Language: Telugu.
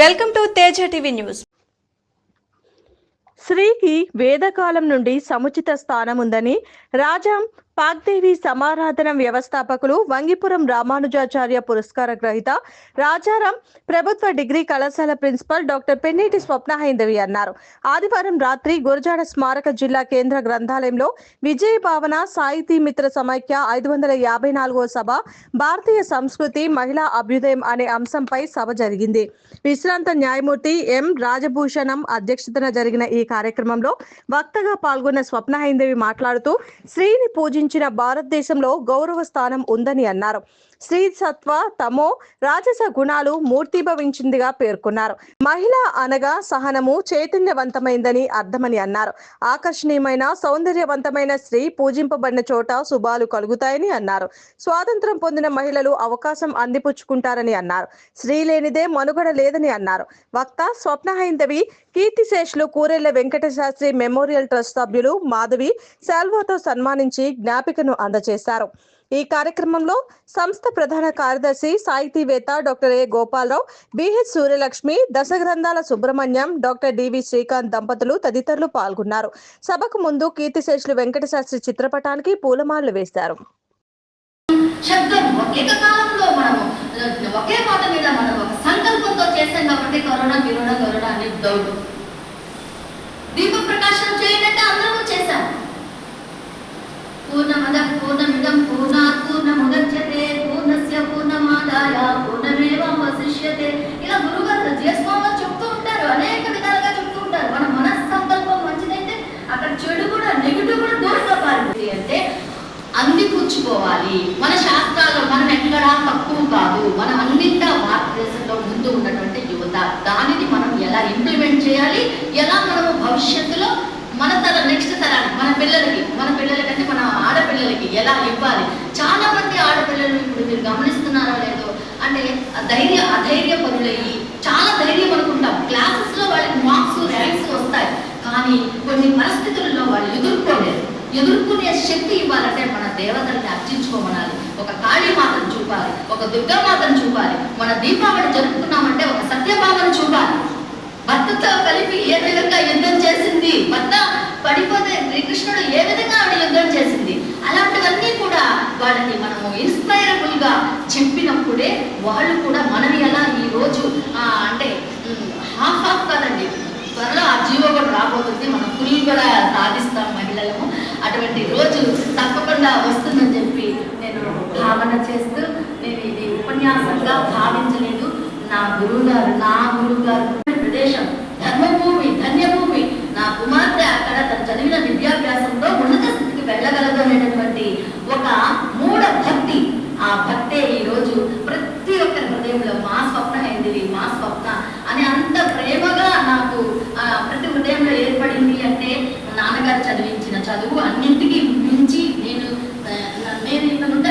Welcome to Teja TV news. స్త్రీకి వేదకాలం నుండి సముచిత స్థానం ఉందని రాజాం పాక్దేవి సమారాధన వ్యవస్థాపకులు వంగిపురం రామానుజాచార్య పురస్కార గ్రహీత రాజారాం ప్రభుత్వ డిగ్రీ కళాశాల ప్రిన్సిపల్ డాక్టర్ పెన్నేటి స్వప్న హైందవి అన్నారు. ఆదివారం రాత్రి గురజాడ స్మారక జిల్లా కేంద్ర గ్రంథాలయంలో విజయ భావన సాహితీ మిత్ర సమైక్య ఐదు వందల యాభై నాలుగో సభ భారతీయ సంస్కృతి మహిళా అభ్యుదయం అనే అంశంపై సభ జరిగింది. విశ్రాంత న్యాయమూర్తి ఎం రాజభూషణం అధ్యక్షతన జరిగిన ఈ కార్యక్రమంలో వక్తగా పాల్గొన్న స్వప్న హైందవి మాట్లాడుతూ స్త్రీని పూజించిన భారతదేశంలో గౌరవ స్థానం ఉందని అన్నారు. స్త్రీ సత్వ తమో రాజస గుణాలు మూర్తిభవించిందిగా పేర్కొన్నారు. మహిళ అనగా సహనము చైతన్యవంతమైందని అర్థమని అన్నారు. ఆకర్షణీయమైన సౌందర్యవంతమైన స్త్రీ పూజింపబడిన చోట శుభాలు కలుగుతాయని అన్నారు. స్వాతంత్రం పొందిన మహిళలు అవకాశం అందిపుచ్చుకుంటారని అన్నారు. స్త్రీ లేనిదే మనుగడ లేదని అన్నారు. వక్త స్వప్న హైందవి కీర్తిశేషులు కూరెళ్ళ వెంకట శాస్త్రి మెమోరియల్ ట్రస్ట్ సభ్యులు మాధవి శాల్వాతో సన్మానించి జ్ఞాపికను అందజేశారు. ఈ కార్యక్రమంలో సంస్థ ప్రధాన కార్యదర్శి సాహితీవేత్త doctor A Gopala Rao BH Suryalakshmi దశగ్రంథాల Subrahmanyam doctor DV Srikanth దంపతులు తదితరులు పాల్గొన్నారు. సభకు ముందు కీర్తిశేషులు వెంకట శాస్త్రి చిత్రపటానికి పూలమాలలు వేశారు. శబ్దం ఏకకాలంలో మనము ఒకే మాట మీద మనం ఒక సంకల్పంతో చేసాం కాబట్టి కరోనా గిరోనా కరోనా అనేది దౌడు పూర్ణమేవావశిష్యతే ఇలా గురుగారు చేసుకోమని చెప్తూ ఉంటారు అనేక విధాలుగా చెప్తూ ఉంటారు. మన మనస్సంకల్పం మంచిదైతే అక్కడ చెడు కూడా నెగిటివ్ కూడా దూరంగా పారిపోతుంది. అంటే పుచ్చుకోవాలి మన శాస్త్రాలు మనం ఎక్కడా తక్కువ కాదు. మనం అన్నింటా భారతదేశంలో ముందు ఉన్నటువంటి యువత. దానిని మనం ఎలా ఇంప్లిమెంట్ చేయాలి? ఎలా మనము భవిష్యత్తులో మన తర నెక్స్ట్ తరానికి మన పిల్లలకి మన పిల్లలకంటే మన ఆడపిల్లలకి ఎలా ఇవ్వాలి? చాలా మంది ఆడపిల్లలు ఇప్పుడు మీరు గమనిస్తున్నారో లేదో అంటే ధైర్య అధైర్య కానీ కొన్ని పరిస్థితుల్లో వాళ్ళు ఎదుర్కోలేరు ఎదుర్కొనే శక్తి ఇవ్వాలంటే మన దేవతల్ని అర్చించుకోమనాలి. ఒక కాళీమాతను చూపాలి ఒక దుర్గామాతను చూపాలి. మన దీపావళి జరుపుకున్నామంటే ఒక సత్యభామను చూపాలి. భర్తతో కలిపి ఏ విధంగా యుద్ధం చేసింది? భర్త పడిపోతే శ్రీకృష్ణుడు ఏ విధంగా ఆవిడ యుద్ధం చేసింది? అలాంటివన్నీ కూడా వాళ్ళని మనము ఇన్స్పైరబుల్గా చెప్పినప్పుడే వాళ్ళు కూడా మనని ఎలా ఈ రోజు ఆ, అంటే హాఫ్ హాఫ్ కాదండి త్వరలో ఆ జీవో కూడా రాబోతుంది మనం ఫుల్ కూడా సాధిస్తాం మహిళలము అటువంటి రోజు తప్పకుండా వస్తుందని చెప్పి నేను భావన చేస్తూ నేను ఇది ఉపన్యాసంగా భావించలేదు. నా గురువు గారు నా గురువు గారు ప్రదేశం ధర్మభూమి ధన్యభూమి. నా కుమార్తె అక్కడ తను చదివిన విద్యాభ్యాసంలో ఉన్నత స్థితికి వెళ్ళగలదు అనేటటువంటి ఒక మూఢ భక్తి. ఆ భక్తే ఈ రోజు ప్రతి ఒక్కరి హృదయంలో మా స్వప్న అయింది మా స్వప్న అని అంత ప్రేమగా నాకు ఆ, ప్రతి హృదయంలో ఏర్పడింది అంటే నాన్నగారు చదివించిన చదువు అన్నింటికి మించి నేను నేను ఇక్కడ నుండి